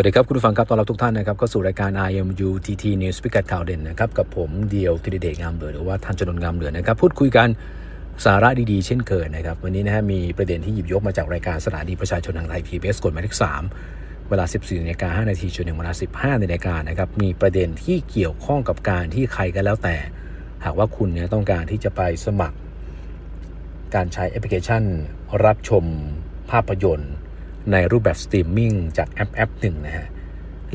วัสดีครับ คุณผู้ฟังครับต้อนรับทุกท่านนะครับเข้าสู่รายการ IMU TT News พิกัดข่าวเด่นนะครับ กับผมเดียวธีรเดชงามเหลือหรือว่าทันจนน์งามเหลือนะครับ พูดคุยกันสาระดีๆ เช่นเคยนะครับ วันนี้นะฮะมีประเด็นที่หยิบยกมาจากรายการสถานีประชาชนทางไทย PBS กฎหมายเลข3เวลา 14นาฬิกา5นาทีจนถึงเวลา 15นาฬิกานะครับมีประเด็นที่เกี่ยวข้องกับการที่ใครก็แล้วแต่ หากว่าคุณเนี่ยต้องการที่จะไปสมัคร การใช้แอปพลิเคชัน รับชมภาพยนตร์ ในรูปแบบสตรีมมิ่งจากแอปแอปหนึ่งนะฮะ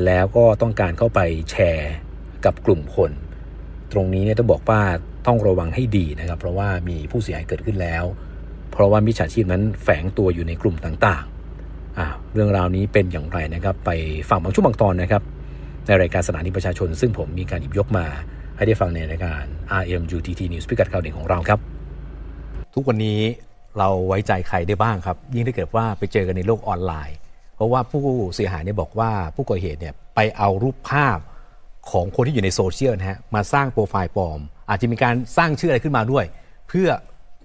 แล้วก็ต้องการเข้าไปแชร์กับกลุ่มคน ตรงนี้เนี่ยต้องบอกว่าต้องระวังให้ดีนะครับ เพราะว่ามีผู้เสียหายเกิดขึ้นแล้ว เพราะว่ามิจฉาชีพนั้นแฝงตัวอยู่ในกลุ่มต่างๆ เรื่องราวนี้เป็นอย่างไรนะครับ ไปฟังบางช่วงบางตอนนะครับ ในรายการสถานีประชาชน ซึ่งผมมีการหยิบยกมาให้ได้ฟังในรายการ RMUTT News พิกัดข่าวเด่นของเราครับ ทุกวันนี้ เราไว้ใจใครได้บ้างครับ ยิ่งถ้าเกิดว่าไปเจอกันในโลกออนไลน์ เพราะว่าผู้เสียหายเนี่ยบอกว่าผู้ก่อเหตุเนี่ยไปเอารูปภาพของคนที่อยู่ในโซเชียลนะฮะมาสร้างโปรไฟล์ปลอม อาจจะมีการสร้างชื่ออะไรขึ้นมาด้วย เพื่อ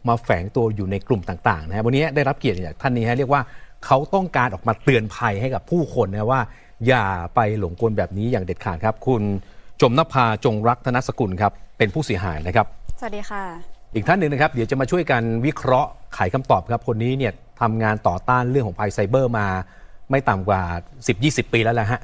มาแฝงตัวอยู่ในกลุ่มต่างๆนะฮะวันนี้ได้รับเกียรติจากท่านนี้ฮะเรียกว่าเขาต้องการออกมาเตือนภัยให้กับผู้คนนะว่า อย่าไปหลงกลแบบนี้อย่างเด็ดขาดครับ คุณจมนภาจงรักธนสกุลครับเป็นผู้เสียหายนะครับ สวัสดีค่ะ อีกท่านหนึ่งนะครับ เดี๋ยวจะมาช่วยกันวิเคราะห์ ไขคำตอบครับคนนี้เนี่ยทำงานต่อต้านเรื่องของภัยไซเบอร์มา ไม่ต่ำกว่า 10-20 ปีแล้วแหละฮะ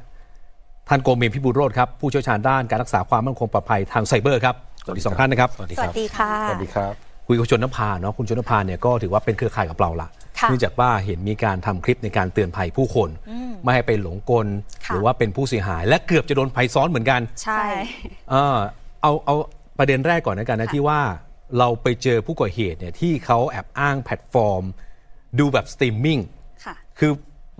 ท่านโกเมนพิบูลโรธครับผู้เชี่ยวชาญด้านการรักษาความมั่นคงปลอดภัยทางไซเบอร์ครับสวัสดีสองท่านนะครับสวัสดีสควัรับสดีค่ะสวัสดีครับคุยกับชนนภาเนาะคุณชนนภาเนี่ยก็ถือว่าเป็นเครือข่ายกับเราละค่ะเนื่องจากว่าเห็นมีการทำคลิปในการเตือนภัยผู้คน ไม่ให้ไปหลงกลค่ะหรือว่าเป็นผู้เสียหาย และเกือบจะโดนภัยซ้อนเหมือนกัน ใช่เออเอาเอาประเด็นแรกก่อนนะกันนะที่ว่า เราไปเจอผู้ก่อเหตุเนี่ยที่เขาแอบอ้างแพลตฟอร์ม ดูแบบสตรีมมิ่งค่ะ คือ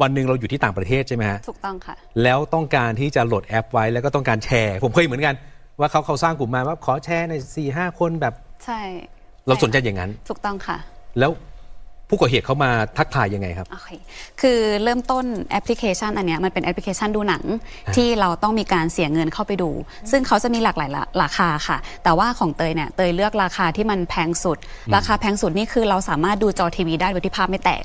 วันหนึ่งเราอยู่ที่ต่างประเทศใช่ไหมฮะถูกต้องค่ะ แล้วต้องการที่จะโหลดแอปไว้แล้วก็ต้องการแชร์ ผมเคยเหมือนกัน ว่าเขาเขาสร้างกลุ่มมาว่าขอแชร์ในสี่ห้าคนแบบ ใช่เราสนใจอย่างนั้น ถูกต้องค่ะ แล้ว ผู้ก่อเหตุเขามาทักทายยังไงครับ โอเค คือเริ่มต้นแอปพลิเคชันอันเนี้ยมันเป็นแอปพลิเคชันดูหนังที่เราต้องมีการเสียเงินเข้าไปดู ซึ่งเขาจะมีหลากหลายราราคาค่ะ แต่ว่าของเตยเนี่ยเตยเลือกราคาที่มันแพงสุด ราคาแพงสุดนี่คือเราสามารถดูจอทีวีได้โดยที่ภาพไม่แตก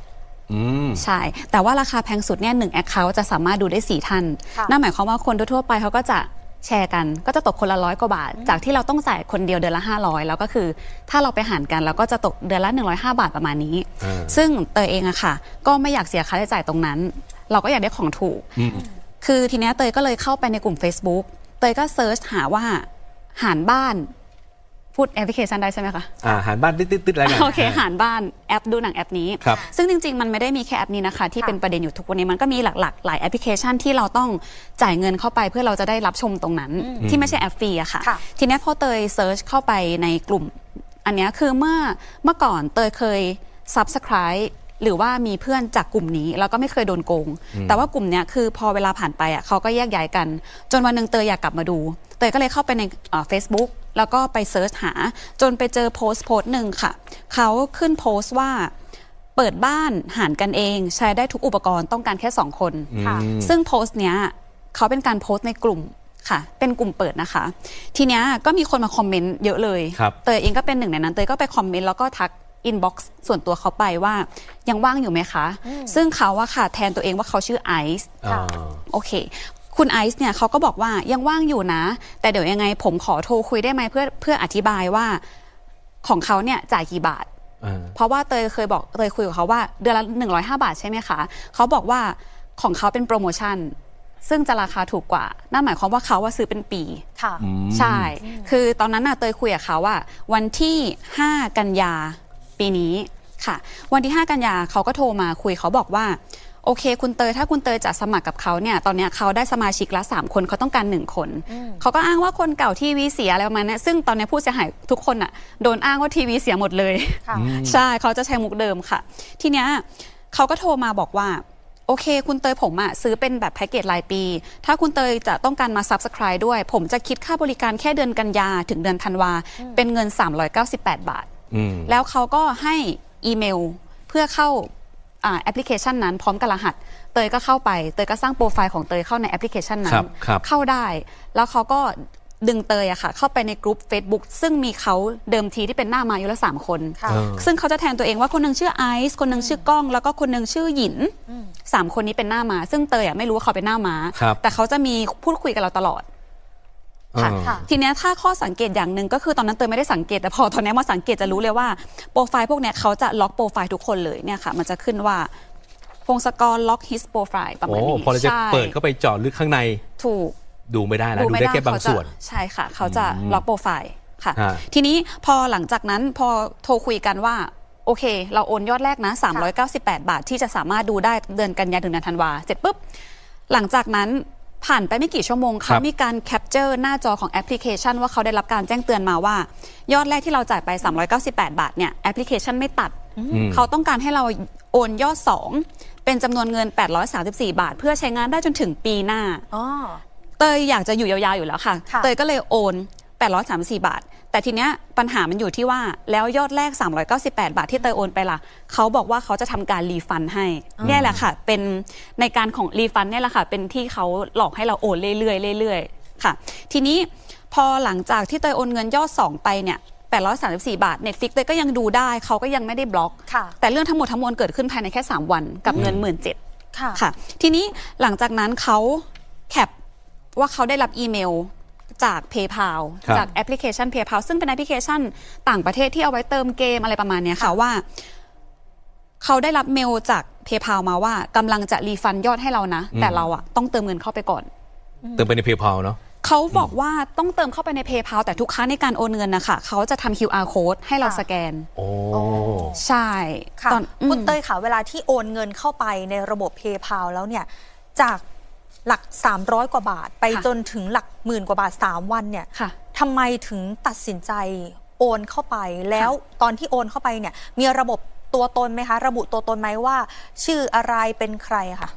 อืมใช่ แต่ว่าราคาแพงสุดเนี่ยหนึ่งแอคเคาท์จะสามารถดูได้ 4 ท่านค่ะนั่นหมายความว่าคนทั่วๆไปเขาก็จะ แชร์กันก็จะตกคนละร้อยกว่าบาท จากที่เราต้องจ่ายคนเดียวเดือนละ 500 แล้วก็คือ ถ้าเราไปหารกันเราก็จะตกเดือนละ 105 บาทประมาณนี้อ่าซึ่งเตยเองอะค่ะ ก็ไม่อยากเสียค่าใช้จ่ายตรงนั้น เราก็อยากได้ของถูกอืมคือทีเนี้ยเตยก็เลยเข้าไปในกลุ่ม Facebook เตยก็เซิร์ชหาว่าหารบ้าน พูดแอปพลิเคชันได้ใช่ไหมคะอาหารบ้านติดๆๆอะไรกันโอเคหารบ้านแอปดูหนังแอปนี้ ครับ ซึ่งจริง ๆ มันไม่ได้มีแค่แอปนี้นะคะ ที่ค่ะเป็นประเด็นอยู่ทุกวันนี้มันก็มีหลัก ๆ หลายแอปพลิเคชันที่เราต้องจ่ายเงินเข้าไปเพื่อเราจะได้รับชมตรงนั้น ที่ไม่ใช่แอปฟรีอะค่ะ ค่ะ ทีเนี้ยพอเตยเซิร์ชเข้าไปในกลุ่ม อันเนี้ยคือเมื่อเมื่อก่อนเตยเคย subscribe หรือว่ามีเพื่อนจากกลุ่มนี้ แล้วก็ไม่เคยโดนโกง แต่ว่ากลุ่มเนี้ยคือพอเวลาผ่านไปอะเขาก็แยกย้ายกัน จนวันหนึ่งเตยอยากกลับมาดู เตยก็เลยเข้าไปในเฟซบุ๊ก แล้วก็ไปเซิร์ชหาจนไปเจอโพสต์โพสต์หนึ่งค่ะ เขาขึ้นโพสต์ว่าเปิดบ้านหารกันเอง ใช้ได้ทุกอุปกรณ์ต้องการแค่ 2 คนค่ะ ซึ่งโพสต์เนี้ยเขาเป็นการโพสต์ในกลุ่มค่ะ เป็นกลุ่มเปิดนะคะ ทีเนี้ยก็มีคนมาคอมเมนต์เยอะเลยครับเตยเองก็เป็นหนึ่งในนั้น เตยก็ไปคอมเมนต์แล้วก็ทักอินบ็อกซ์ส่วนตัวเขาไปว่ายังว่างอยู่ไหมคะ ซึ่งเขาว่าค่ะแทนตัวเองว่าเขาชื่อไอซ์อ่าโอเค คุณไอซ์เนี่ยเขาก็บอกว่ายังว่างอยู่นะ แต่เดี๋ยวยังไงผมขอโทรคุยได้ไหมเพื่อเพื่ออธิบายว่าของเขาเนี่ยจ่ายกี่บาทอ่าเพราะว่าเตยเคยบอกเตยคุยกับเขาว่าเดือนละ105บาทใช่ไหมคะเขาบอกว่าของเขาเป็นโปรโมชั่น ซึ่งจะราคาถูกกว่า นั่นหมายความว่าเขาว่าซื้อเป็นปีค่ะ ใช่ คือตอนนั้นน่ะเตยคุยกับเขาว่า วันที่ 5 กันยาปีนี้ค่ะ วันที่ 5 กันยาเขาก็โทรมาคุยเขาบอกว่า โอเค คุณเตยถ้าคุณเตยจะสมัครกับเขาเนี่ยตอนเนี้ยเขาได้สมาชิกละ3คนเขาต้องการ 1 คน เขาก็อ้างว่าคนเก่าทีวีเสียอะไรประมาณเนี้ยซึ่งตอนเนี้ยผู้เสียหายทุกคนอะโดนอ้างว่าทีวีเสียหมดเลยค่ะใช่เขาจะใช้มุกเดิมค่ะ ทีเนี้ยเขาก็โทรมาบอกว่าโอเค คุณเตยผมอะซื้อเป็นแบบแพ็กเกจรายปี ถ้าคุณเตยจะต้องการมา Subscribe ด้วย ผมจะคิดค่าบริการแค่เดือนกันยาถึงเดือนธันวา เป็นเงิน 398 บาทอืมแล้วเขาก็ให้อีเมลเพื่อเข้าอ่า แอปพลิเคชันนั้นพร้อมกับรหัส เตยก็เข้าไป เตยก็สร้างโปรไฟล์ของเตยเข้าในแอปพลิเคชันนั้ครันบครับ เข้าได้ แล้วเขาก็ดึงเตยอะค่ะ เข้าไปในกลุ่ม Facebook ซึ่งมีเขาเดิมทีที่เป็นหน้ามาอยู่ละสามคน ค่ะ เออ ซึ่งเขาจะแทนตัวเองว่าคนหนึงชื่อไอซ์คนหนึงชื่อก้อง แล้วก็คนหนึงชื่อหยินสามคนนี้เป็นหน้าม้าซึ่งเตยอะไม่รู้ว่าเขาเป็นหน้าม้าครับ แต่เขาจะมีพูดคุยกับเราตลอด ค่ะ อ่าค่ะทีเนี้ยถ้าข้อสังเกตอย่างหนึ่งก็คือตอนนั้นเตยไม่ได้สังเกต แต่พอตอนเนี้ยมาสังเกตจะรู้เลยว่าโปรไฟล์พวกเนี้ยเขาจะล็อกโปรไฟล์ทุกคนเลยเนี่ยค่ะ มันจะขึ้นว่าพงศกรล็อก his profile ประมาโอ้ณนี้พอเราจะใช่เปิดเข้าไปเจาะลึกข้างในถูก ดูไม่ได้แล้วดูได้แค่บางส่วน เขจะใช่ค่ะ เขาจะล็อกโปรไฟล์ค่ะ ฮะทีนี้พอหลังจากนั้นพอโทรคุยกันว่า โอเค เราโอนยอดแรกนะ 398 บาทที่จะสามารถดูได้เดือนกันยายนถึงเดือนธันวาเสร็จปุ๊บ หลังจากนั้น ผ่านไปไม่กี่ชั่วโมงครัเขาบมีการแคปเจอร์หน้าจอของแอปพลิเคชัน ว่าเขาได้รับการแจ้งเตือนมาว่า ยอดแรกที่เราจ่ายไป 398 บาทเนี่ยแอปพลิเคชันไม่ตัดอืมเขาต้องการให้เราโอนยอด 2 เป็นจำนวนเงิน 834 บาท เพื่อใช้งานได้จนถึงปีหน้าอ๋อเตยอยากจะอยู่ยาวๆอยู่แล้วค่ะค่ะเตยก็เลยโอน 834 บาท แต่ทีเนี้ยปัญหามันอยู่ที่ว่าแล้วยอดแรก 398 บาทที่เตยโอนไปล่ะเขาบอกว่าเขาจะทำการรีฟันให้เนี่ยแหละค่ะ เป็นในการของรีฟันเนี่ยแหละค่ะ เป็นที่เขาหลอกให้เราโอนเรื่อยๆเรื่อยๆค่ะ ทีนี้พอหลังจากที่เตยโอนเงินยอด 2 ไปเนี่ย834 บาท Netflix เตยก็ยังดูได้เขาก็ยังไม่ได้บล็อก ค่ะ แต่เรื่องทั้งหมดทั้งมวลเกิดขึ้นภายในแค่ 3 วันกับเงิน 1 7ื่นค่ะ ค่ะทีนี้หลังจากนั้นเขาแคปว่าเขาได้รับอีเมล จาก PayPal ครับ จากแอปพลิเคชัน PayPal ซึ่งเป็นแอปพลิเคชันต่างประเทศที่เอาไว้เติมเกมอะไรประมาณเนี้ยค่ะว่า เขาได้รับเมลจาก PayPal มาว่ากำลังจะรีฟันยอดให้เรานะ แต่เราอะต้องเติมเงินเข้าไปก่อน เติมไปในเพย์พาเนาะ เขาบอกว่าต้องเติมเข้าไปใน PayPal แต่ทุกครั้งในการโอนเงินนะคะเขาจะทำ QR code ให้เราค่ะ สแกน โอ้โอ้ใช่ค่ะตอนอืม คุณเต้ยค่ะ เวลาที่โอนเงินเข้าไปในระบบ PayPal แล้วเนี่ย จาก หลัก 300 กว่าบาท ไปค่ะจนถึงหลักหมื่นกว่าบาท 3 วันเนี่ยค่ะทำไมถึงตัดสินใจโอนเข้าไป แล้วตอนที่โอนเข้าไปเนี่ยมีระบบตัวตนไหมคะ ระบุตัวตนไหมว่า ชื่ออะไรเป็นใครอะค่ะ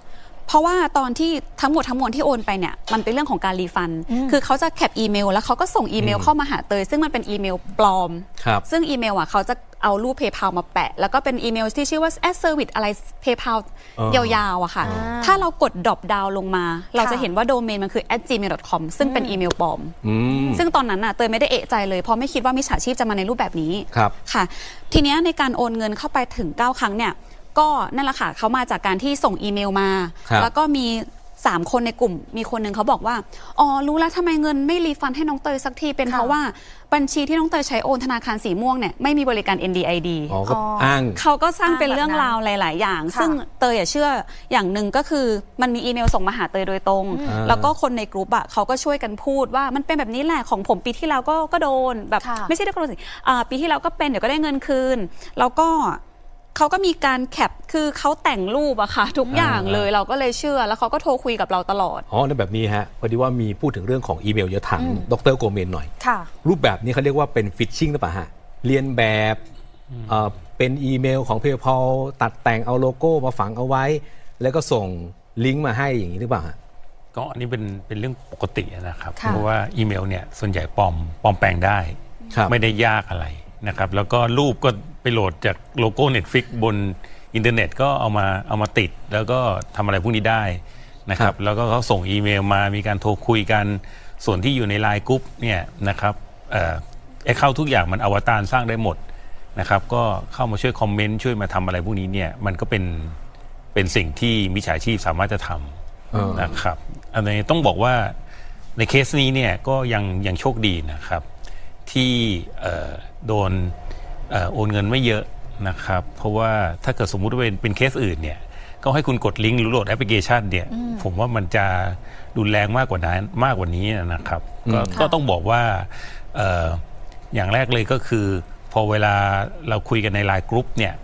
เพราะว่าตอนที่ทั้งหมดทั้งมวลที่โอนไปเนี่ยมันเป็นเรื่องของการรีฟันอืมคือเขาจะแคปอีเมล แล้วเขาก็ส่งอีเมลอืมเข้ามาหาเตย ซึ่งมันเป็นอีเมลปลอมครับซึ่งอีเมลอะเขาจะเอารูป PayPal มาแปะ แล้วก็เป็นอีเมลที่ชื่อว่า at service อะไร PayPal อ๋อยาวๆอะค่ะอ่าถ้าเรากด drop down ลงมา เราจะค่ะเห็นว่าโดเมนมันคือ at gmail.com ซึ่งเป็นอีเมลปลอมอืมซึ่งตอนนั้นน่ะเตยไม่ได้เอะใจเลย เพราะไม่คิดว่ามิจฉาชีพจะมาในรูปแบบนี้ครับค่ะ ทีเนี้ยในการโอนเงินเข้าไปถึง 9 ครั้งเนี่ย ก็นั่นแหละค่ะเขามาจากการที่ส่งอีเมลมา ครับ แล้วก็มี3คนในกลุ่ม มีคนหนึ่งเขาบอกว่าอ๋อรู้แล้วทำไมเงินไม่รีฟันให้น้องเตยสักทีเป็นค่ะเพราะว่าบัญชีที่น้องเตยใช้โอนธนาคารสีม่วงเนี่ยไม่มีบริการ NDID อ๋อก็อ๋ออ้าง เขาก็สร้างเป็นอ่าแบบนั้นเรื่องราวหลาย ๆ อย่าง ค่ะซึ่งเตยอะเชื่ออย่างหนึ่งก็คือมันมีอีเมลส่งมาหาเตยโดยตรงอ่าแล้วก็คนในกลุ่มอะเขาก็ช่วยกันพูดว่ามันเป็นแบบนี้แหละของผมปีที่แล้วก็ก็โดนแบบค่ะ ไม่ใช่ได้ก็โดนสิอ่าปีที่แล้วก็เป็นเดี๋ยวก็ได้เงินคืน แล้วก็ เขาก็มีการแคปคือเขาแต่งรูปอะค่ะ ทุกอย่างอ่าเลยเราก็เลยเชื่อ แล้วเขาก็โทรคุยกับเราตลอด อ๋อในแบบนี้ฮะพอดีว่ามีพูดถึงเรื่องของอีเมลเดี๋ยวถามดรโกเมนหน่อย ค่ะ รูปแบบนี้เขาเรียกว่าเป็นฟิชชิงหรือเปล่าฮะเรียนแบบเอ่อเป็นอีเมลของ PayPal ตัดแต่งเอาโลโก้มาฝังเอาไว้ แล้วก็ส่งลิงก์มาให้อย่างนี้หรือเปล่าฮะ ก็อันนี้เป็นเป็นเรื่องปกตินะครับ ค่ะ เพราะว่าอีเมลเนี่ยส่วนใหญ่ปลอมปลอมแปลงได้ ครับ ไม่ได้ยากอะไรนะครับ แล้วก็รูปก็ ไปโหลดจากโลโก้ Netflix บนอินเทอร์เน็ตก็เอามาเอามาติด แล้วก็ทำอะไรพวกนี้ได้นะคครัรับบแล้วก็เขาส่งอีเมลมามีการโทรคุยกัน ส่วนที่อยู่ในไลน์กรุ๊ปเนี่ยนะครับเอ่อไอ้เข้าทุกอย่างมันอวตารสร้างได้หมดนะครับ ก็เข้ามาช่วยคอมเมนต์ช่วยมาทำอะไรพวกนี้เนี่ยมันก็เป็นเป็นสิ่งที่มิจฉาชีพสามารถจะทำเออนะครับอันนี้ต้องบอกว่าในเคสนี้เนี่ยก็ยังยังโชคดีนะครับ ที่เอ่อโดนเอ่อ โอนเงินไม่เยอะนะครับ เพราะว่าถ้าเกิดสมมุติว่าเป็นเป็นเคสอื่นเนี่ยก็ให้คุณกดลิงก์หรือโหลดแอปพลิเคชันเนี่ยผมว่ามันจะรุนแรงมากกว่านั้นมากกว่านี้นะครับก็อืมก็ต้องบอกว่าเอ่ออย่างแรกเลยก็คือ พอเวลาเราคุยกันในไลน์กรุ๊ปเนี่ย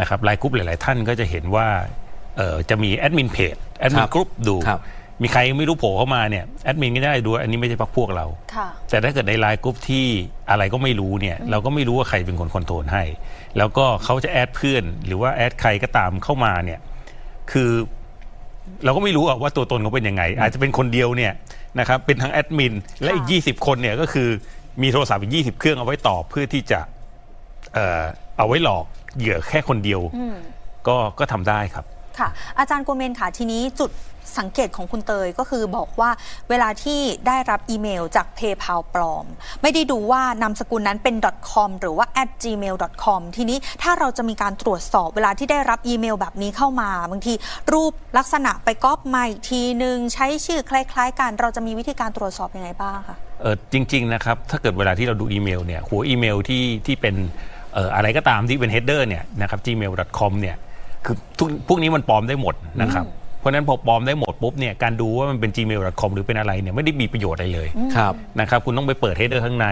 นะครับไลน์กรุ๊ปหลาย ๆ ท่านก็จะเห็นว่าเอ่อจะมีแอดมินเพจแอดมิคนรับกรุ๊ปดูครับ มีใครไม่รู้โผล่เข้ามาเนี่ยแอดมินก็ได้ดูอันนี้ไม่ใช่พักพวกเรา ค่ะ แต่ถ้าเกิดในไลน์กรุ๊ปที่อะไรก็ไม่รู้เนี่ยเราก็ไม่รู้ว่าใครเป็นคนคอนโทรลให้ แล้วก็เขาจะแอดเพื่อน หรือว่าแอดใครก็ตามเข้ามาเนี่ยคือ เราก็ไม่รู้อะว่าตัวตนเขาเป็นยังไง อาจจะเป็นคนเดียวเนี่ยนะครับเป็นทั้งแอดมินและอีกค่ะ20 คนเนี่ยก็คือมีโทรศัพท์อีก20 เครื่องเอาไว้ตอบเพื่อที่จะเอ่อเอาไว้หลอกเหยื่อแค่คนเดียวอืมก็ก็ทำได้ครับ ค่ะ อาจารย์โกเมนค่ะทีนี้จุดสังเกตของคุณเตยก็คือบอกว่าเวลาที่ได้รับอีเมลจาก PayPal ปลอม ไม่ได้ดูว่านามสกุลนั้นเป็น .com หรือว่า at @gmail.com ทีนี้ถ้าเราจะมีการตรวจสอบเวลาที่ได้รับอีเมลแบบนี้เข้ามา บางทีรูปลักษณะไปก๊อปมาอีกทีหนึ่งใช้ชื่อคล้ายๆ กัน เราจะมีวิธีการตรวจสอบยังไงบ้างคะเออจริง ๆ นะครับ ถ้าเกิดเวลาที่เราดูอีเมลเนี่ยหัวอีเมลที่ที่เป็นอะไรก็ตามที่เป็น header เนี่ยนะครับ gmail.com เนี่ย คือทุกพวกนี้มันปลอมได้หมดนะครับ เพราะฉะนั้นพอปลอมได้หมดปุ๊บเนี่ยการดูว่ามันเป็น gmail.com หรือเป็นอะไรเนี่ยไม่ได้มีประโยชน์อะไรเลยครับ นะครับคุณต้องไปเปิด header ข้างใน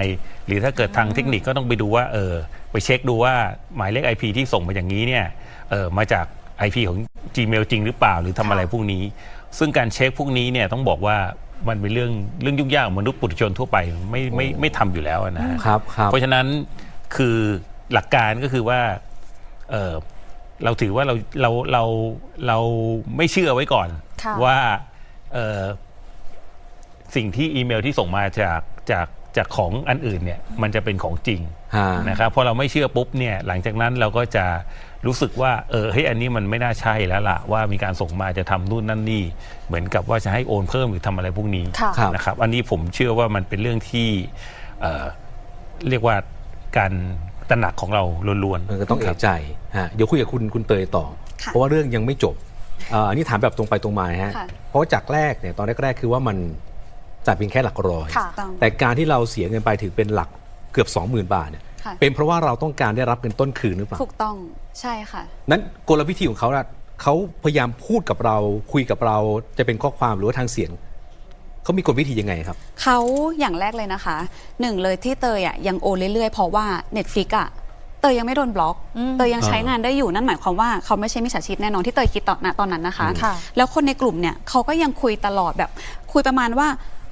หรือถ้าเกิดทางเทคนิคก็ต้องไปดูว่าเออไปเช็คดูว่าหมายเลข IP ที่ส่งมาอย่างนี้เนี่ยเออมาจาก IP ของ Gmail จริงหรือเปล่าหรือทำอะไรพวกนี้ ซึ่งการเช็คพวกนี้เนี่ยต้องบอกว่ามันเป็นเรื่องเรื่องยุ่งยากมนุษย์ปุถุชนทั่วไปไม่ไม่ไม่ทำอยู่แล้วนะฮะ ครับครับ เพราะฉะนั้นคือหลักการก็คือว่าเออ เราถือว่าเราเราเราเราไม่เชื่อไว้ก่อน ค่ะ ว่าเออสิ่งที่อีเมลที่ส่งมาจากจากจากของอันอื่นเนี่ยมันจะเป็นของจริง ฮะ นะครับพอเราไม่เชื่อปุ๊บเนี่ยหลังจากนั้นเราก็จะรู้สึกว่าเออเฮ้ยอันนี้มันไม่น่าใช่แล้วล่ะว่ามีการส่งมาจะทำนู่นนั่นนี่ เหมือนกับว่าจะให้โอนเพิ่มหรือทำอะไรพวกนี้ค่ะ ครับ นะครับอันนี้ผมเชื่อว่ามันเป็นเรื่องที่เอ่อเรียกว่าการต ระหนักของเราล้วนเออก็ต้องเอะใจฮะเดี๋ยวคุยกับคุณคุณเตยต่อค่ะเพราะว่าเรื่องยังไม่จบอ่าอันนี้ถามแบบตรงไปตรงมาฮะค่ะเพราะว่าจากแรกเนี่ยตอนแรกๆคือว่ามันจ่ายเพียงแค่หลักร้อยค่ะต้องแต่การที่เราเสียเงินไปถึงเป็นหลักเกือบ 20,000 บาทเนี่ยค่ะเป็นเพราะว่าเราต้องการได้รับเงินต้นคืนหรือเปล่าถูกต้องใช่ค่ะ นั้นกลวิธีของเขาน่ะเขาพยายามพูดกับเราคุยกับเราจะเป็นข้อความหรือว่าทางเสียง เขามีกลวิธียังไงครับ เขาอย่างแรกเลยนะคะหนึ่งเลยที่เตยอะยังโอนเรื่อยๆ เพราะว่า Netflix อะเตยยังไม่โดนบล็อกอืมเตยยังใช้งานได้อยู่นั่นหมายความว่าเขาไม่ใช่มิจฉาชีพแน่นอนที่เตยคิดตอนณตอนนั้นนะคะค่ะแล้วคนในกลุ่มเนี่ยเขาก็ยังคุยตลอดแบบ คุยประมาณว่า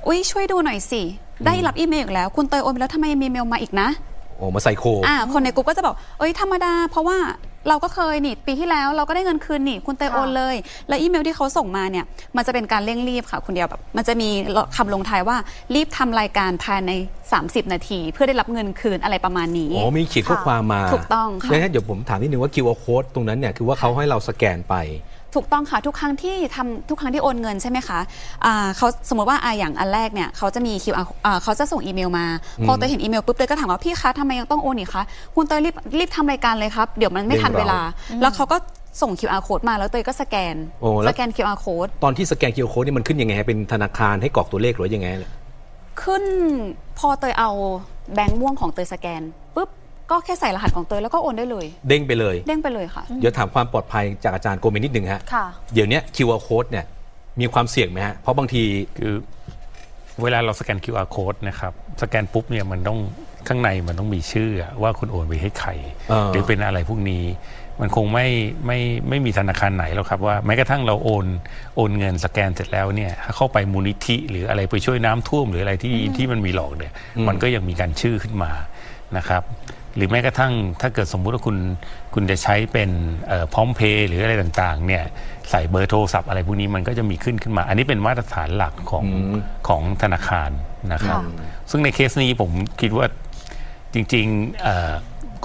อุ้ยช่วยดูหน่อยสิได้รับอีเมลอีกแล้ว คุณเตยโอนไปแล้วทำไมยังมีเมลมาอีกนะโอ้มาใส่โคอ่าคนในกลุ่มก็จะบอกเอ้ยธรรมดาเพราะว่า เราก็เคยนี่ปีที่แล้วเราก็ได้เงินคืนนี่คุณเตยค่ะโอนเลย แล้วอีเมลที่เขาส่งมาเนี่ยมันจะเป็นการเร่งรีบค่ะคุณเดียวแบบมันจะมีคำลงท้ายว่ารีบทำรายการภายใน 30 นาที เพื่อได้รับเงินคืนอะไรประมาณนี้อ๋อมีเขียนข้อความมาถูกต้องค่ะดังนั้นเดี๋ยวผมถามนิดนึงว่า QR code ตรงนั้นเนี่ยคือว่าเขาให้เราสแกนไป ถูกต้องค่ะทุกครั้งที่ทำทุกครั้งที่โอนเงินใช่ไหมคะอ่าเขาสมมติว่าอ่าอย่างอันแรกเนี่ยเขาจะมี QR อ่าเขาจะส่งอีเมลมาพอเตยเห็นอีเมลปุ๊บเตยก็ถามว่าพี่คะทำไมยังต้องโอนอีกคะคุณเตยรีบรีบทำรายการเลยครับ เดี๋ยวมันไม่ทันเร่งเวเราลา แล้วเขาก็ส่ง QR code มาแล้วเตยก็สแกนโอ้แล้ว สแกน QR code ตอนที่สแกน QR code นี่มันขึ้นยังไงฮะเป็นธนาคารให้กรอกตัวเลขหรือว่ายังไงขึ้นพอเตยเอาแบงค์ม่วงของเตยสแกนปุ๊บ ก็แค่ใส่รหัสของเตยแล้วก็โอนได้เลย เด้งไปเลย เด้งไปเลยค่ะ เดี๋ยวถามความปลอดภัยจากอาจารย์โกเมนนิดนึงฮะ ค่ะ เดี๋ยวเนี้ย QR code เนี่ยมีความเสี่ยงไหมฮะ เพราะบางทีๆคือเวลาเราสแกน QR code นะครับ สแกนปุ๊บเนี่ยมันต้องข้างในมันต้องมีชื่อว่าคุณโอนไปให้ใครเออ หรือเป็นอะไรพวกนี้ มันคงไม่ไม่ไม่มีธนาคารไหนหรอกครับว่าแม้กระทั่งเราโอนโอนเงินสแกนเสร็จแล้วเนี่ยถ้าเข้าไปมูลนิธิหรืออะไรไปช่วยน้ำท่วมหรืออะไรที่ที่มันมีหลอกเนี่ยมันก็ยังมีการชื่อขึ้นมานะครับ หรือแม้กระทั่งถ้าเกิดสมมุติว่าคุณคุณจะใช้เป็นพร้อมเพย์หรืออะไรต่างๆเนี่ยใส่เบอร์โทรศัพท์อะไรพวกนี้มันก็จะมีขึ้นขึ้นมา อันนี้เป็นมาตรฐานหลักของอืมของธนาคารนะครับค่ะซึ่งในเคสนี้ผมคิดว่าจริงๆเอ่อ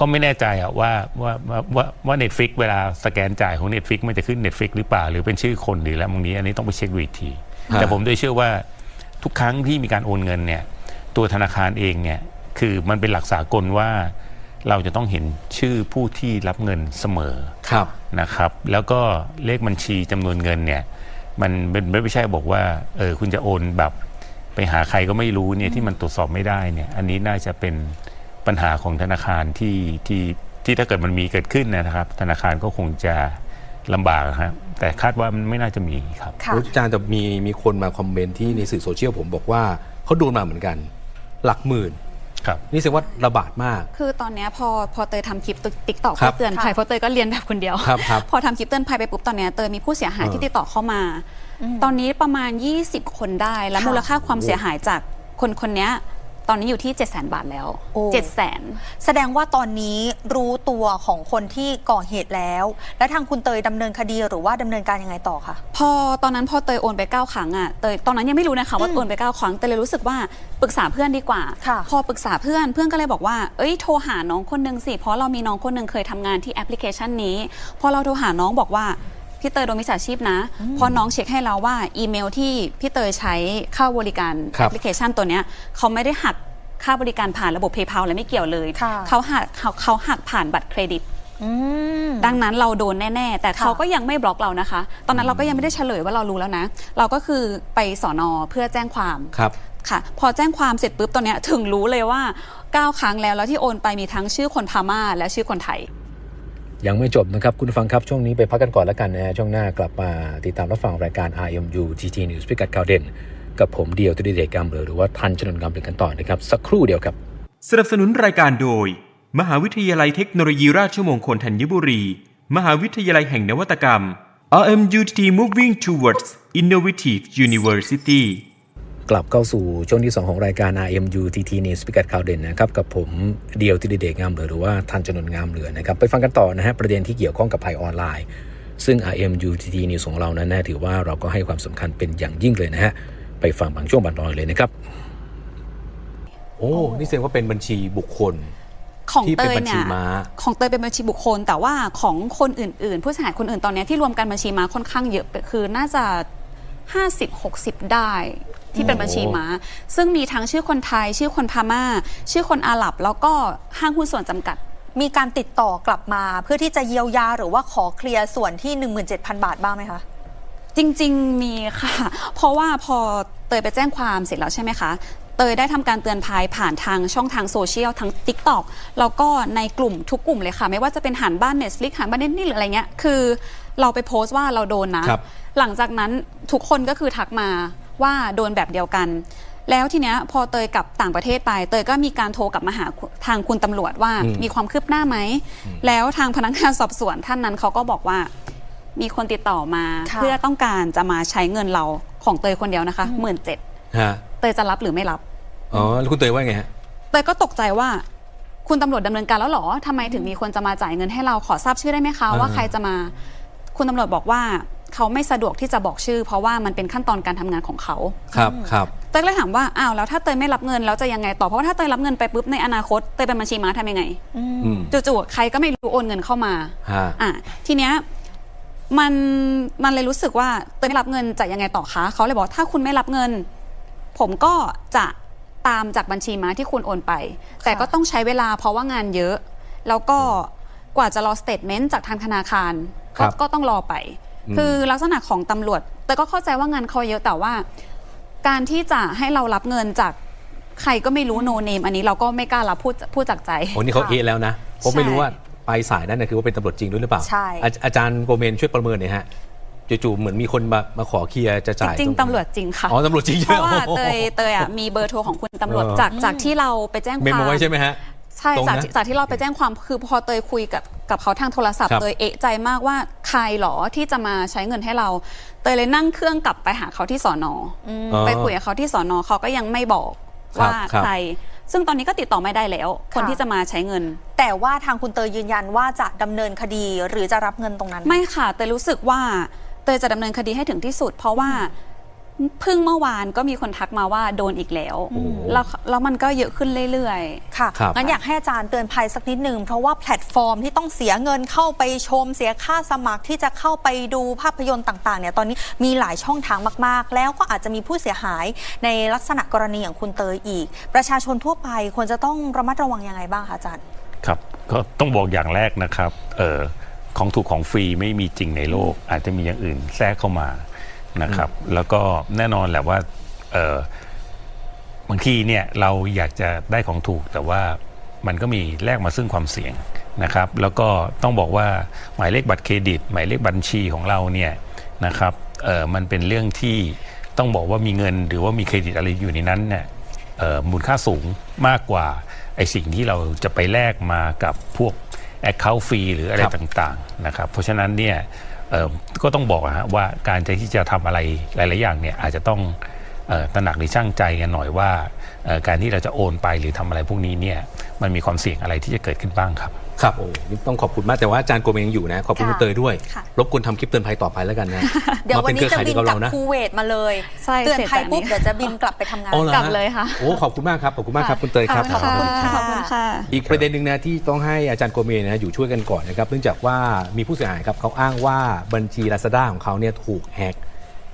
ก็ไม่แน่ใจอะว่าว่าว่าว่าว่า Netflix เวลาสแกนจ่ายของ Netflix มันจะขึ้น Netflix หรือเปล่า หรือเป็นชื่อคนหรืออะไรบางนี้อันนี้ต้องไปเช็คดูอีกทีฮะแต่ผมด้วยเชื่อว่าทุกครั้งที่มีการโอนเงินเนี่ยตัวธนาคารเองเนี่ยคือมันเป็นหลักสากลว่า เราจะต้องเห็นชื่อผู้ที่รับเงินเสมอครับนะครับ แล้วก็เลขบัญชีจำนวนเงินเนี่ยมันเป็นไม่ใช่บอกว่าเออคุณจะโอนแบบไปหาใครก็ไม่รู้เนี่ยที่มันตรวจสอบไม่ได้เนี่ยอันนี้น่าจะเป็นปัญหาของธนาคารที่ที่ที่ถ้าเกิดมันมีเกิดขึ้นนะครับ ธนาคารก็คงจะลำบากครับแต่คาดว่ามันไม่น่าจะมีครับค่ะอาจารย์จะมีมีคนมาคอมเมนต์ที่ในสื่อโซเชียลผมบอกว่าเขาโดนมาเหมือนกัน หลักหมื่น ครับ นี่แสดงว่าระบาดมาก คือตอนเนี้ยพอพอเตยทำคลิปติ๊กต็อกครับเตือนภัยเพราะเตยก็เรียนแบบคนเดียว ครับครับพอทำคลิปเตือนภัยไปปุ๊บตอนเนี้ยเตยมีผู้เสียหายเออที่ติดต่อเข้ามา ตอนนี้ประมาณ 20 คนได้ แล้วค่ะมูลค่าความเสียหายจากคนคนเนี้ย ตอนนี้อยู่ที่ 7 0 0 0 0 0 บาทแล้ว โอ้7 0 0 0 0 0 แสดงว่าตอนนี้รู้ตัวของคนที่ก่อเหตุแล้ว และทางคุณเตยดำเนินคดีหรือว่าดำเนินการยังไงต่อคะ พอตอนนั้นพอเตยโอนไป 9 ครั้งอะเตยตอนนั้นยังไม่รู้นะคะว่าอืมโอนไป 9 ครั้งแต่เลยรู้สึกว่าปรึกษาเพื่อนดีกว่า ค่ะพอปรึกษาเพื่อนเพื่อนก็เลยบอกว่า เอ้ยโทรหาน้องคนหนึงสิเพราะเรามีน้องคนหนึงเคยทำงานที่แอปพลิเคชันนี้ พอเราโทรหาน้องบอกว่า พี่เตยโดนมิจฉาชีพนะเพราะน้องเช็คให้เราว่าอีเมลที่พี่เตยใช้เข้าบริการครัแอบ ปพลิเคชันตัวเนี้ยเขาไม่ได้หักค่าบริการผ่านระบบ PayPal และไม่เกี่ยวเลยค่ะ เขาหักเขาเขาหักผ่านบัตรเครดิต อืม ดังนั้นเราโดนแน่ ๆ แต่ค่ะเขาก็ยังไม่บล็อกเรานะคะ ตอนนั้นเราก็ยังไม่ได้เฉลยว่าเรารู้แล้วนะ เราก็คือไปสอนอเพื่อแจ้งความครับ ค่ะ พอแจ้งความเสร็จปุ๊บตอนเนี้ยถึงรู้เลยว่า 9 ครั้งแล้วแล้วที่โอนไปมีทั้งชื่อคนพม่าและชื่อคนไทย ยังไม่จบนะครับ คุณฟังครับช่วงนี้ไปพักกันก่อนแล้วกันนะฮะช่วงหน้ากลับมาติดตามรับฟังรายการ RMU TT News พิกัดข่าวเด่น กับผมเดียวตุดิเดชกำเบอหรือว่าทันชนนกำเบอกันต่อนะครับ สักครู่เดียวครับ สนับสนุนรายการโดย มหาวิทยาลัยเทคโนโลยีราชมงคลธัญบุรี มหาวิทยาลัยแห่งนวัตกรรม RMUTT Moving Towards Innovative University กลับเข้าสู่ช่วงที่ 2 ของรายการ RMU TT News พิกัดข่าวเด่นนะครับกับผมเดียวตุดิเดชงามเหลือหรือว่าทันชนนงามเหลือนะครับไปฟังกันต่อนะฮะประเด็นที่เกี่ยวข้องกับภัยออนไลน์ ซึ่ง RMU TT News ของเรานั้นนะถือว่าเราก็ให้ความสำคัญเป็นอย่างยิ่งเลยนะฮะไปฟังบางช่วงบางตอนเลยนะครับโอ้นี่แสดงว่าเป็นบัญชีบุคคลของที่เตเป็นยบัญเนี่ชียม้าของเตยเป็นบัญชีบุคคล แต่ว่าของคนอื่น ๆ ผู้เสียหายคนอื่นตอนเนี้ยที่รวมกันบัญชีม้าค่อนข้างเยอะคือน่าจะ 50-60 ได้ที่เป็นบัญชีม้า ซึ่งมีทั้งชื่อคนไทย ชื่อคนพม่า ชื่อคนอาหรับ แล้วก็ห้างหุ้นส่วนจำกัด มีการติดต่อกลับมาเพื่อที่จะเยียวยาหรือว่าขอเคลียร์ส่วนที่ 17,000 บาทบ้างไหมคะ จริง ๆ มีค่ะ เพราะว่าพอเตยไปแจ้งความเสร็จแล้วใช่ไหมคะ เตยได้ทำการเตือนภัยผ่านทางช่องทางโซเชียลทั้ง t ิ k t o k แล้วก็ในกลุ่มทุกกลุ่มเลยค่ะ ไม่ว่าจะเป็นหันบ้าน Netflix หันบ้านเน็ตนี่หรืออะไรเงี้ยคือเราไปโพสต์ว่าเราโดนนะ ครับหลังจากนั้นทุกคนก็คือทักมาว่าโดนแบบเดียวกัน แล้วทีเนี้ยพอเตยกลับต่างประเทศไป เตยก็มีการโทรกลับมาหาทางคุณตำรวจว่าอืม มีความคืบหน้าไหม แล้วทางพนักงานสอบสวนท่านนั้นเขาก็บอกว่า มีคนติดต่อมา ค่ะ เพื่อต้องการจะมาใช้เงินเราของเตยคนเดียวนะคะหมื่นเจ็ดฮะ เตยจะรับหรือไม่รับ อ๋อแล้วคุณเตยว่าไงฮะ เตยก็ตกใจว่า คุณตำรวจดำเนินการแล้วเหรอทำไมถึงมีคนจะมาจ่ายเงินให้เราขอทราบชื่อได้ไหมคะอ่าว่า ใครจะมา คุณตำรวจบอกว่า เขาไม่สะดวกที่จะบอกชื่อ เพราะว่ามันเป็นขั้นตอนการทำงานของเขา ครับครับเตยก็เลยถามว่าอ้าวแล้วถ้าเตยไม่รับเงินแล้วจะยังไงต่อเพราะว่าถ้าเตยรับเงินไปปุ๊บในอนาคตเตยเป็นบัญชีม้าทำยังไงอืมจู่ๆใครก็ไม่รู้โอนเงินเข้ามา ฮะอะทีเนี้ยมันมันเลยรู้สึกว่าเตยไม่รับเงินจะยังไงต่อคะเขาเลยบอกถ้าคุณไม่รับเงิน ผมก็จะ ตามจากบัญชีม้าที่คุณโอนไป แต่ก็ต้องใช้เวลาเพราะว่างานเยอะ แล้วก็กว่าจะรอสเตทเมนต์จากทางธนาคารครัก็บก็ต้องรอไปอืมคือลักษณะของตำรวจ แต่ก็เข้าใจว่างานเขาเยอะแต่ว่า การที่จะให้เรารับเงินจากใครก็ไม่รู้โนเนมอันนี้เราก็ไม่กล้ารับพูดพูดจากใจโอ้นี่เขาค่ะเอะแล้วนะผมไม่รู้ใช่ว่าปลายสายนั่นนะคือว่าเป็นตำรวจจริงด้วยหรือเปล่าใช่อาอาจารย์โกเมนช่วยประเมินหน่อยฮะ จู่ๆเหมือนมีคนมามาขอเคลียร์จะจจ่ายริงตๆตำรวจจริงค่ะ อ๋อตำรวจจริงเพใช่ไหมราะว่าโอ้โหเตยเตยอะมีเบอร์โทรของคุณตำรวจเออจากจากที่เราไปแจ้งคเมมวาม เอาไว้ใช่ไหมฮะ ใช่ตรงจากนะที่จากที่เราไปแจ้งความคือพอเตยคุยกับกับเขาทางโทรศัพท์ครับ เตยเอะใจมากว่าใครหรอที่จะมาใช้เงินให้เรา เตยเลยนั่งเครื่องกลับไปหาเขาที่สอนออ๋อ ไปคุยกับเขาที่สอนอเขาก็ยังไม่บอกครับว่าครับ ใคร ซึ่งตอนนี้ก็ติดต่อไม่ได้แล้ว คนค่ะ ที่จะมาใช้เงิน แต่ว่าทางคุณเตยยืนยันว่าจะดำเนินคดีหรือจะรับเงินตรงนั้น ไม่ค่ะเตยรู้สึกว่า เตยจะดำเนินคดีให้ถึงที่สุด เพราะว่าเพิ่งเมื่อวานก็มีคนทักมาว่าโดนอีกแล้ว โอ้โห แล้วแล้วมันก็เยอะขึ้นเรื่อย ค่ะครับ งั้นอยากให้อาจารย์เตือนภัยสักนิดหนึ่งเพราะว่าแพลตฟอร์มที่ต้องเสียเงินเข้าไปชม เสียค่าสมัครที่จะเข้าไปดูภาพยนตร์ต่างๆเนี่ยตอนนี้มีหลายช่องทางมาก ๆ แล้วก็อาจจะมีผู้เสียหายในลักษณะกรณีอย่างคุณเตยอีก ประชาชนทั่วไปควรจะต้องระมัดระวังยังไงบ้างคะอาจารย์ ครับก็ต้องบอกอย่างแรกนะครับเออ ของถูกของฟรีไม่มีจริงในโลก อาจจะมีอย่างอื่นแทรกเข้ามานะครับ แล้วก็แน่นอนแหละว่าเออบางทีเนี่ยเราอยากจะได้ของถูกแต่ว่ามันก็มีแลกมาซึ่งความเสี่ยงนะครับ แล้วก็ต้องบอกว่าหมายเลขบัตรเครดิต หมายเลขบัญชีของเราเนี่ยนะครับเออมันเป็นเรื่องที่ต้องบอกว่ามีเงินหรือว่ามีเครดิตอะไรอยู่ในนั้นเนี่ยเอ่อมูลค่าสูงมากกว่าไอสิ่งที่เราจะไปแลกมากับพวก Account ฟรีหรืออะไรครับ ต่างๆนะครับเพราะฉะนั้นเนี่ยเอ่อก็ต้องบอกอะฮะว่าการจะที่จะทำอะไรหลายๆอย่างเนี่ยอาจจะต้องเอ่อตระหนักหรือช่างใจกันหน่อยว่าเอ่อการที่เราจะโอนไปหรือทำอะไรพวกนี้เนี่ยมันมีความเสี่ยงอะไรที่จะเกิดขึ้นบ้างครับ ครับโอ้นี่ต้องขอบคุณมากแต่ว่าอาจารย์โกเมนยังอยู่นะ ขอบคุณค่ะคุณเตยด้วย ค่ะ รบกวนทำคลิปเตือนภัยต่อไปแล้วกันนะเดี๋ยววันนี้มาจะป็เครือข่ายบินเดียวกกัลับบเรานะคูเวตมาเลยใช่เตือนเสร็จภัยจากนี้ปุ๊บเดี๋ยวจะบินกลับไปทำงาน อ๋อเหรอกลับเลยค่ะ โอ้ขอบคุณมากครับขอบคุณมากครับคุณเตยครับ ขอบคุณค่ะค่ะขอบคุณค่ะ อีกประเด็นหนึ่งนะที่ต้องให้อาจารย์โกเมนนะอยู่ช่วยกันก่อนนะครับเนื่องจากว่ามีผู้เสียหายครับเขาอ้างว่าบัญชี Lazada ของเขาเนี่ยถูกแฮก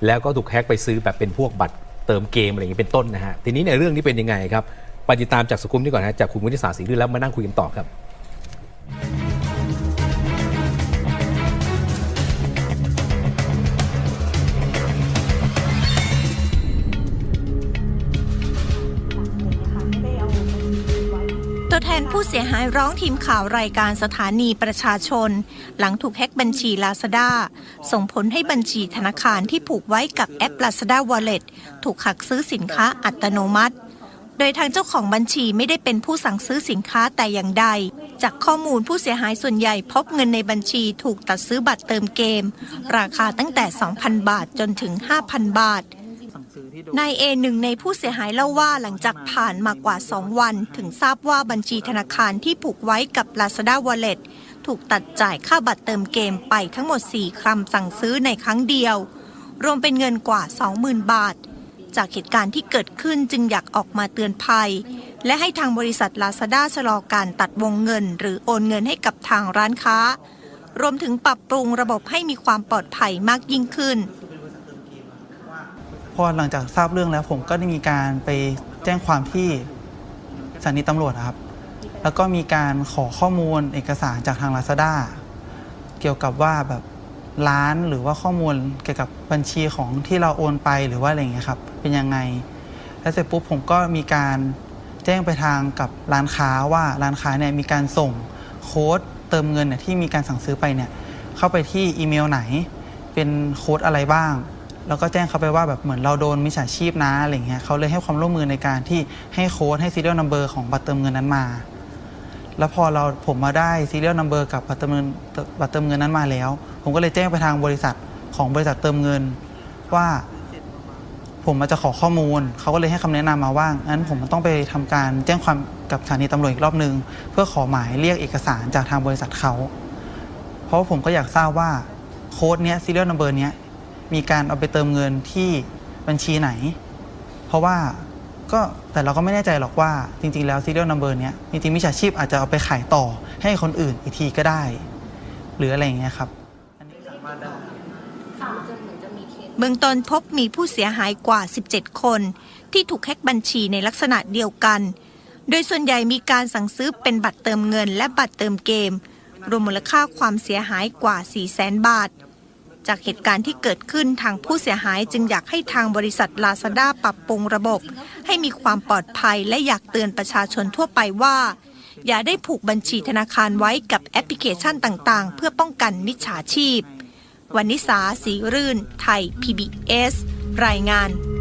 แล้วก็ถูกแฮกไปซื้อแบบเป็นพวกบัตรเติมเกมอะไรอย่างนี้เป็นต้นนะฮะทีนี้ในยเรื่องนี้เป็นยังไงครับไปติดตามจากสกุลนี้ก่อนนะจากคุณวิทยาศาสตร์ศรีรื่นแล้วมานั่งคุยกันต่อครับ ตัวแทนผู้เสียหายร้องทีมข่าวรายการสถานีประชาชน หลังถูกแฮ็กบัญชีลาซาด้าส่งผลให้บัญชีธนาคารที่ผูกไว้กับแอป Lazada Wallet ถูกหักซื้อสินค้าอัตโนมัติ โดยทางเจ้าของบัญชีไม่ได้เป็นผู้สั่งซื้อสินค้าแต่อย่างใด จากข้อมูลผู้เสียหายส่วนใหญ่พบเงินในบัญชีถูกตัดซื้อบัตรเติมเกม ราคาตั้งแต่ 2,000 บาทจนถึง 5,000 บาท นายเอหนึ่งในผู้เสียหายเล่าว่าหลังจากผ่านมากว่า 2 วัน ถึงทราบว่าบัญชีธนาคารที่ผูกไว้กับ Lazada Wallet ถูกตัดจ่ายค่าบัตรเติมเกมไปทั้งหมด 4ครั้งสั่งซื้อในครั้งเดียว รวมเป็นเงินกว่า 20,000 บาท จากเหตุการณ์ที่เกิดขึ้นจึงอยากออกมาเตือนภัย และให้ทางบริษัท Lazada ชะลอการตัดวงเงิน หรือโอนเงินให้กับทางร้านค้า รวมถึงปรับปรุงระบบให้มีความปลอดภัยมากยิ่งขึ้น พอหลังจากทราบเรื่องแล้วผมก็ได้มีการไปแจ้งความที่สถานีตำรวจนะครับ แล้วก็มีการขอข้อมูลเอกสารจากทาง Lazada เกี่ยวกับว่าแบบร้านหรือว่าข้อมูลเกี่ยวกับบัญชีของที่เราโอนไปหรือว่าอะไรอย่างเงี้ยครับ เป็นยังไง แล้วเสร็จปุ๊บผมก็มีการแจ้งไปทางกับร้านค้าว่าร้านค้าเนี่ยมีการส่งโค้ดเติมเงินเนี่ยที่มีการสั่งซื้อไปเนี่ยเข้าไปที่อีเมลไหน เป็นโค้ดอะไรบ้าง แล้วก็แจ้งเขาไปว่าแบบเหมือนเราโดนมิจฉาชีพนะอะไรเงี้ยเขาเลยให้ความร่วมมือในการที่ให้โค้ดให้ serial number ของบัตรเติมเงินนั้นมา แล้วพอเราผมมาได้ serial number กับบัตรเติมเงินบัตรเติมเงินนั้นมาแล้ว ผมก็เลยแจ้งไปทางบริษัทของบริษัทเติมเงิน ว่าผมมาจะขอข้อมูล เขาก็เลยให้คำแนะนำมาว่างั้นผมต้องไปทำการแจ้งความกับสถานีตำรวจอีกรอบนึง เพื่อขอหมายเรียกเอกสารจากทางบริษัทเขา เพราะผมก็อยากทราบว่าโค้ดเนี้ย serial number เนี้ย มีการเอาไปเติมเงินที่บัญชีไหน เพราะว่าก็แต่เราก็ไม่แน่ใจหรอกว่าจริง ๆ แล้ว serial number เนี้ยจริงๆมิจฉาชีพอาจจะเอาไปขายต่อให้คนอื่นอีกทีก็ได้ หรืออะไรอย่างเงี้ยครับ เบื้องต้นพบมีผู้เสียหายกว่า 17 คน ที่ถูกแฮกบัญชีในลักษณะเดียวกัน โดยส่วนใหญ่มีการสั่งซื้อเป็นบัตรเติมเงิน และบัตรเติมเกม รวมมูลค่าความเสียหายกว่า 4 0 0แสนบาท จากเหตุการณ์ที่เกิดขึ้นทางผู้เสียหายจึงอยากให้ทางบริษัทลาซาด้าปรับปรุงระบบ ให้มีความปลอดภัยและอยากเตือนประชาชนทั่วไปว่า อย่าได้ผูกบัญชีธนาคารไว้กับแอปพลิเคชันต่างๆ เพื่อป้องกันมิจฉาชีพ วันนิสาสีรื่น ไทย PBS รายงาน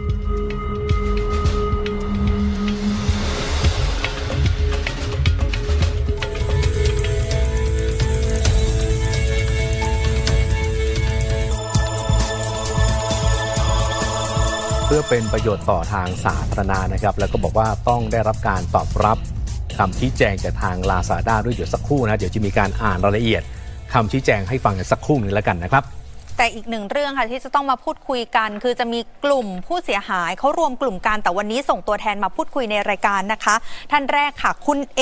เพื่อเป็นประโยชน์ต่อทางสาธารณะนะครับ แล้วก็บอกว่าต้องได้รับการตอบรับคำชี้แจงจากทางลาซาด้าด้วยเดี๋ยวสักครู่นะเดี๋ยวจะมีการอ่านรายละเอียดคำชี้แจงให้ฟังกันสักครู่หนึ่งแล้วกันนะครับแต่อีกหนึ่งเรื่องค่ะที่จะต้องมาพูดคุยกัน คือจะมีกลุ่มผู้เสียหายเขารวมกลุ่มกันแต่วันนี้ส่งตัวแทนมาพูดคุยในรายการนะคะ ท่านแรกค่ะ คุณ A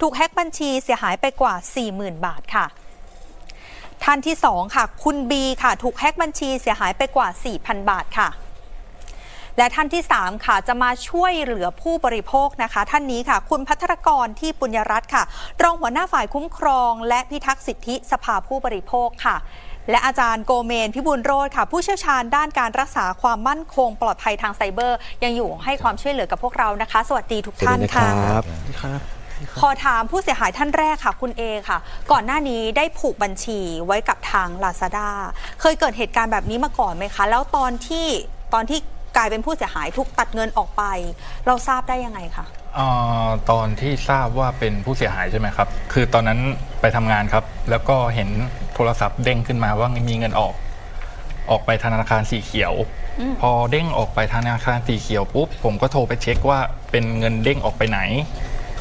ถูกแฮ็กบัญชีเสียหายไปกว่า 40,000 บาทค่ะ ท่านที่ 2 ค่ะ คุณ B ค่ะ ถูกแฮ็กบัญชีเสียหายไปกว่า 4,000 บาทค่ะ และท่านที่ 3 ค่ะ จะมาช่วยเหลือผู้บริโภคนะคะ ท่านนี้ค่ะ คุณพัทรกรที่ปุญญรัตน์ค่ะ รองหัวหน้าฝ่ายคุ้มครอง และพิทักษ์สิทธิสภาผู้บริโภคค่ะและอาจารย์โกเมนพิบูลโรธค่ะ ผู้เชี่ยวชาญด้านการรักษาความมั่นคงปลอดภัยทางไซเบอร์ ยังอยู่ให้ความช่วยเหลือกับพวกเรานะคะ สวัสดีทุกท่านค่ะครับขอถามผู้เสียหายท่านแรกค่ะ คุณเอค่ะ ก่อนหน้านี้ได้ผูกบัญชีไว้กับทาง Lazada เคยเกิดเหตุการณ์แบบนี้มาก่อนไหมคะ แล้วตอนที่ตอนที่ กลายเป็นผู้เสียหายถูกตัดเงินออกไป เราทราบได้ยังไงคะเอ่อตอนที่ทราบว่าเป็นผู้เสียหายใช่ไหมครับ คือตอนนั้นไปทำงานครับ แล้วก็เห็นโทรศัพท์เด้งขึ้นมาว่ามีเงินออก ออกไปธนาคารสีเขียว พอเด้งออกไปธนาคารสีเขียวปุ๊บผมก็โทรไปเช็คว่าเป็นเงินเด้งออกไปไหน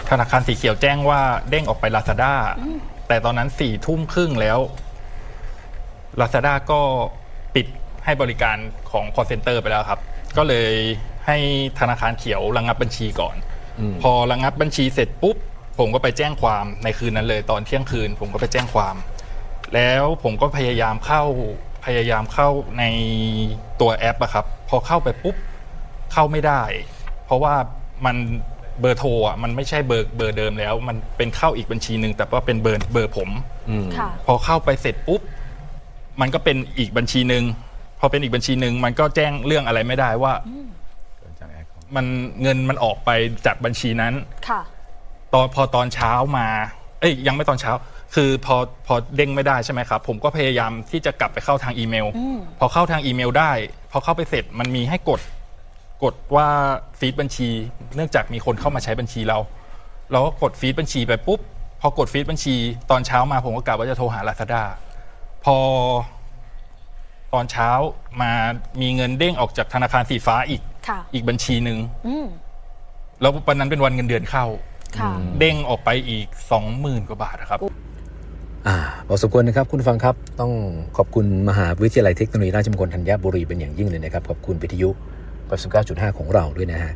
ธนาคารสีเขียวแจ้งว่าเด้งออกไปลาซาด้าแต่ตอนนั้นสี่ทุ่มครึ่งแล้ว Lazada ก็ปิดให้บริการของ call center ไปแล้วครับ ก็เลยให้ธนาคารเขียวระงับบัญชีก่อนพอระงับบัญชีเสร็จปุ๊บ ผมก็ไปแจ้งความในคืนนั้นเลยตอนเที่ยงคืน ผมก็ไปแจ้งความ แล้วผมก็พยายามเข้าพยายามเข้าในตัวแอปอะครับ พอเข้าไปปุ๊บเข้าไม่ได้ เพราะว่ามันเบอร์โทรอะมันไม่ใช่เบอร์เบอร์เดิมแล้ว มันเป็นเข้าอีกบัญชีหนึ่งแต่ว่าเป็นเบอร์เบอร์ผมค่ะ พอเข้าไปเสร็จปุ๊บ มันก็เป็นอีกบัญชีหนึ่ง พอเป็นอีกบัญชีหนึ่งมันก็แจ้งเรื่องอะไรไม่ได้ว่า มันเงินมันออกไปจากบัญชีนั้น ค่ะ ตอนพอตอนเช้ามา เอ้ยยังไม่ตอนเช้า คือพอพอเด้งไม่ได้ใช่ไหมครับ ผมก็พยายามที่จะกลับไปเข้าทางอีเมลพอเข้าทางอีเมลได้ พอเข้าไปเสร็จมันมีให้กด กดว่าฟีดบัญชี เนื่องจากมีคนเข้ามาใช้บัญชีเรา เราก็กดฟีดบัญชีไปปุ๊บ พอกดฟีดบัญชี ตอนเช้ามาผมก็กะว่าจะโทรหา Lazada พอ ตอนเช้ามามีเงินเด้งออกจากธนาคารสีฟ้าอีก ค่ะ อีกบัญชีหนึ่งอืมแล้ววันนั้นเป็นวันเงินเดือนเข้า ค่ะ เด้งออกไปอีก20,000กว่าบาทนะครับ อ่าพอสมควรนะครับ คุณผู้ฟังครับ ต้องขอบคุณมหาวิทยาลัยเทคโนโลยีราชมงคลธัญบุรีเป็นอย่างยิ่งเลยนะครับ ขอบคุณวิทยุ89.5 ของเราด้วยนะฮะ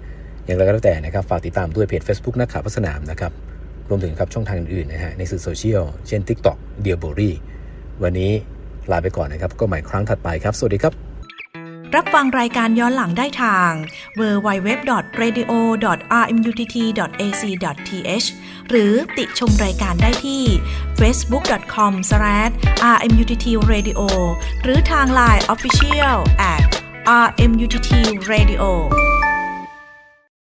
อย่างไรก็แล้วแต่นะครับ ฝากติดตามด้วยเพจ Facebook นักข่าวพัฒสนามนะครับ รวมถึงครับช่องทางอื่นๆนะฮะ ในสื่อโซเชียล เช่น TikTok เดียบุรีวันนี้ ลาไปก่อนนะครับ ก็ใหมายครั้งถัดไปครับ สวัสดีครับ รับฟังรายการย้อนหลังได้ทาง www.radio.rmutt.ac.th หรือติชมรายการได้ที่ facebook.com/rmuttradio หรือทาง Line Official at rmuttradio